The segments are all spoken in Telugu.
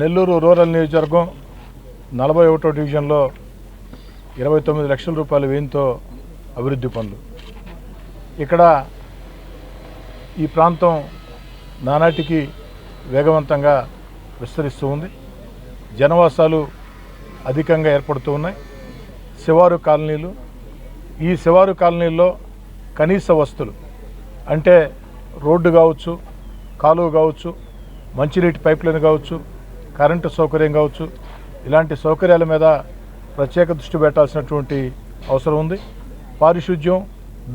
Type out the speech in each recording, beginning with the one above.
నెల్లూరు రూరల్ నియోజకవర్గం నలభై ఒకటో డివిజన్లో ఇరవై తొమ్మిది లక్షల రూపాయల వ్యయంతో అభివృద్ధి పనులు. ఇక్కడ ఈ ప్రాంతం నానాటికి వేగవంతంగా విస్తరిస్తూ ఉంది. జనవాసాలు అధికంగా ఏర్పడుతూ ఉన్నాయి. శివారు కాలనీలు ఈ శివారు కాలనీల్లో కనీస వస్తువులు అంటే రోడ్డు కావచ్చు కాలువ కావచ్చు మంచినీటి పైప్లైన్ కావచ్చు కరెంటు సౌకర్యం కావచ్చు ఇలాంటి సౌకర్యాల మీద ప్రత్యేక దృష్టి పెట్టాల్సినటువంటి అవసరం ఉంది. పారిశుద్ధ్యం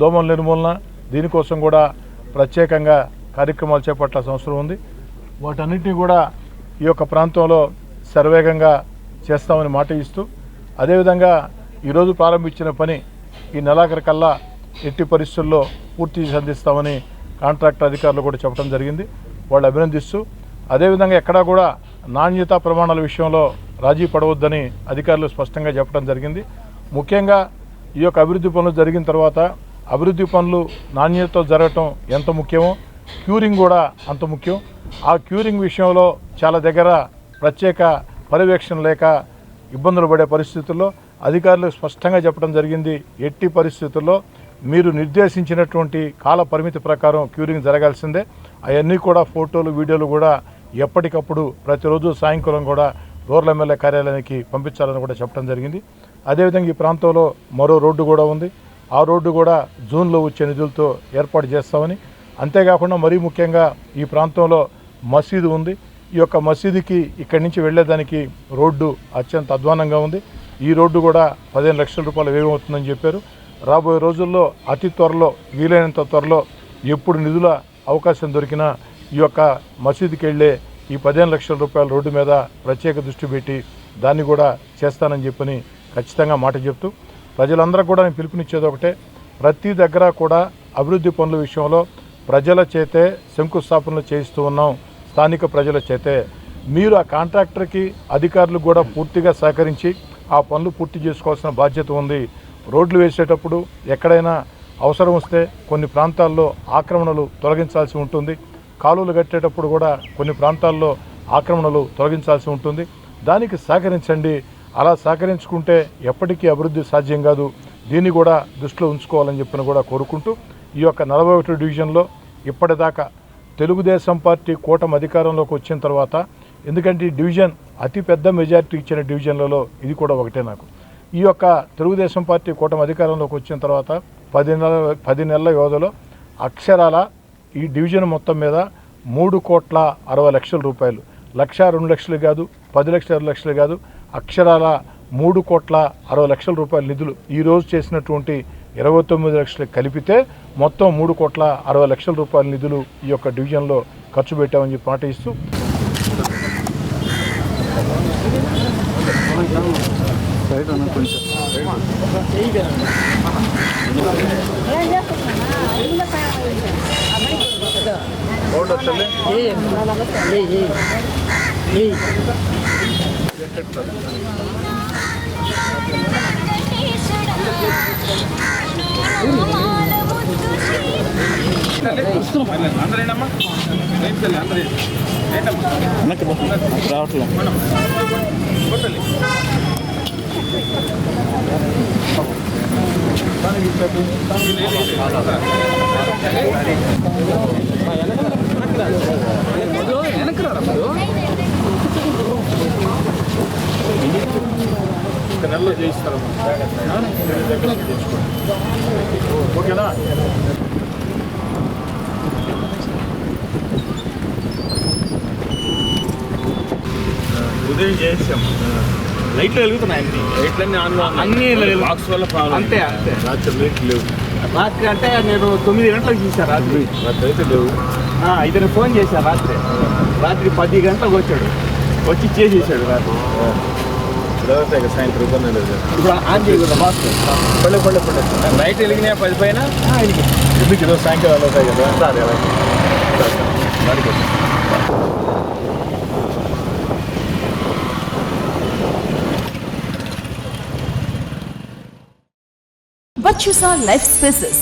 దోమల నిర్మూలన దీనికోసం కూడా ప్రత్యేకంగా కార్యక్రమాలు చేపట్టాల్సిన అవసరం ఉంది. వాటన్నింటినీ కూడా ఈ యొక్క ప్రాంతంలో శరవేగంగా చేస్తామని మాట ఇస్తూ అదేవిధంగా ఈరోజు ప్రారంభించిన పని ఈ నెలాఖరు కల్లా ఎట్టి పరిస్థితుల్లో పూర్తి చేసి అందిస్తామని కాంట్రాక్టర్ అధికారులు కూడా చెప్పడం జరిగింది. వాళ్ళు అభినందిస్తూ అదేవిధంగా ఎక్కడా కూడా నాణ్యతా ప్రమాణాల విషయంలో రాజీ పడవద్దని అధికారులు స్పష్టంగా చెప్పడం జరిగింది. ముఖ్యంగా ఈ యొక్క అభివృద్ధి పనులు జరిగిన తర్వాత అభివృద్ధి పనులు నాణ్యతతో జరగటం ఎంత ముఖ్యమో క్యూరింగ్ కూడా అంత ముఖ్యం. ఆ క్యూరింగ్ విషయంలో చాలా దగ్గర ప్రత్యేక పర్యవేక్షణ లేక ఇబ్బందులు పడే పరిస్థితుల్లో అధికారులు స్పష్టంగా చెప్పడం జరిగింది. ఎట్టి పరిస్థితుల్లో మీరు నిర్దేశించినటువంటి కాల పరిమితి ప్రకారం క్యూరింగ్ జరగాల్సిందే. అవన్నీ కూడా ఫోటోలు వీడియోలు కూడా ఎప్పటికప్పుడు ప్రతిరోజు సాయంకాలం కూడా రూరల్ ఎమ్మెల్యే కార్యాలయానికి పంపించాలని కూడా చెప్పడం జరిగింది. అదేవిధంగా ఈ ప్రాంతంలో మరో రోడ్డు కూడా ఉంది. ఆ రోడ్డు కూడా జూన్లో వచ్చే నిధులతో ఏర్పాటు చేస్తామని అంతేకాకుండా మరీ ముఖ్యంగా ఈ ప్రాంతంలో మసీదు ఉంది. ఈ యొక్క మసీదుకి ఇక్కడి నుంచి వెళ్ళేదానికి రోడ్డు అత్యంత అధ్వానంగా ఉంది. ఈ రోడ్డు కూడా పదిహేను లక్షల రూపాయలు వ్యయం అవుతుందని చెప్పారు. రాబోయే రోజుల్లో అతి త్వరలో వీలైనంత త్వరలో ఎప్పుడు నిధుల అవకాశం దొరికినా ఈ యొక్క మసీదుకి వెళ్ళే ఈ పదిహేను లక్షల రూపాయల రోడ్డు మీద ప్రత్యేక దృష్టి పెట్టి దాన్ని కూడా చేస్తానని చెప్పని ఖచ్చితంగా మాట చెప్తూ ప్రజలందరూ కూడా నేను పిలుపునిచ్చేది ఒకటే. ప్రతి దగ్గర కూడా అభివృద్ధి పనుల విషయంలో ప్రజల చేతే శంకుస్థాపనలు చేయిస్తూ ఉన్నాం స్థానిక ప్రజల చేతే. మీరు ఆ కాంట్రాక్టర్కి అధికారులు కూడా పూర్తిగా సహకరించి ఆ పనులు పూర్తి చేసుకోవాల్సిన బాధ్యత ఉంది. రోడ్లు వేసేటప్పుడు ఎక్కడైనా అవసరం వస్తే కొన్ని ప్రాంతాల్లో ఆక్రమణలు తొలగించాల్సి ఉంటుంది. కాలువలు కట్టేటప్పుడు కూడా కొన్ని ప్రాంతాల్లో ఆక్రమణలు తొలగించాల్సి ఉంటుంది. దానికి సహకరించండి. అలా సహకరించుకుంటే ఎప్పటికీ అభివృద్ధి సాధ్యం కాదు. దీన్ని కూడా దృష్టిలో ఉంచుకోవాలని చెప్పిన కూడా కోరుకుంటూ ఈ యొక్క నలభై ఒకటి డివిజన్లో ఇప్పటిదాకా తెలుగుదేశం పార్టీ కూటమి అధికారంలోకి వచ్చిన తర్వాత ఎందుకంటే ఈ డివిజన్ అతి పెద్ద మెజారిటీ ఇచ్చిన డివిజన్లలో ఇది కూడా ఒకటే నాకు. ఈ యొక్క తెలుగుదేశం పార్టీ కూటమి అధికారంలోకి వచ్చిన తర్వాత పది నెలల పది నెలల వ్యవధిలో అక్షరాల ఈ డివిజన్ మొత్తం మీద మూడు కోట్ల అరవై లక్షల రూపాయలు. లక్ష రెండు లక్షలు కాదు పది లక్షల ఇరవై లక్షలు కాదు అక్షరాల మూడు కోట్ల అరవై లక్షల రూపాయల నిధులు ఈ రోజు చేసినటువంటి ఇరవై తొమ్మిది లక్షలు కలిపితే మొత్తం మూడు కోట్ల అరవై లక్షల రూపాయల నిధులు ఈ యొక్క డివిజన్లో ఖర్చు పెట్టామని చెప్పి మాట ఇస్తూ అందరేనమ్మా రావట్లేదు కొట్టండి ఒక నెలలో చేయిస్తారమ్మా ఓకేనా ఉదయం చేసాం. లైట్లు వెలుగుతున్నాయి అన్ని. లైట్లన్నీ ఆన్లో అన్నీ. బాక్స్ వల్ల ప్రాబ్లం అంతే అంతే. రాత్రి లైట్లు లేవు. రాత్రి అంటే నేను తొమ్మిది గంటలకు చూశాను రాత్రి. రాత్రి అయితే లేవు. ఇతను ఫోన్ చేశాను రాత్రి. రాత్రి పది గంటలకు వచ్చాడు. వచ్చి చేసేసాడు రాత్రి. తర్వాత ఇక సాయంత్రం ఇబ్బంది లేదు. ఇప్పుడు ఆన్ చేయకూడదు బాక్స్ పల్లె పల్లె పల్లె లైట్ వెలిగినాయా పది పైన? ఎందుకు ఈరోజు సాయంకాలం అవుతాయి కదా? దానికి వర్చుసా లైఫ్ స్పేసెస్